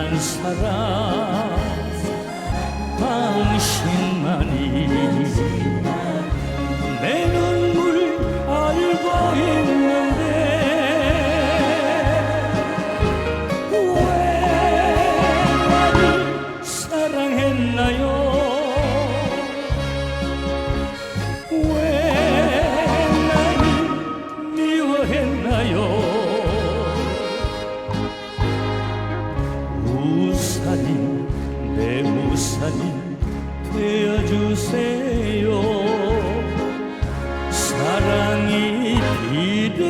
한 사람 우산이 되어주세요. 사랑이 맞아요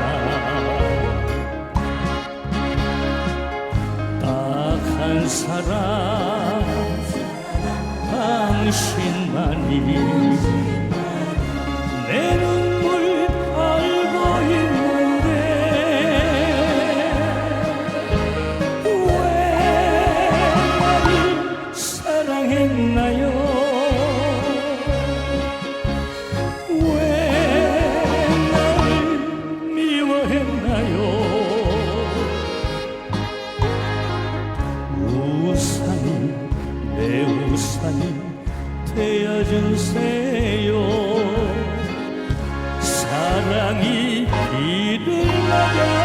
한 사람 당신만이 되어주세요. 사랑이 맞아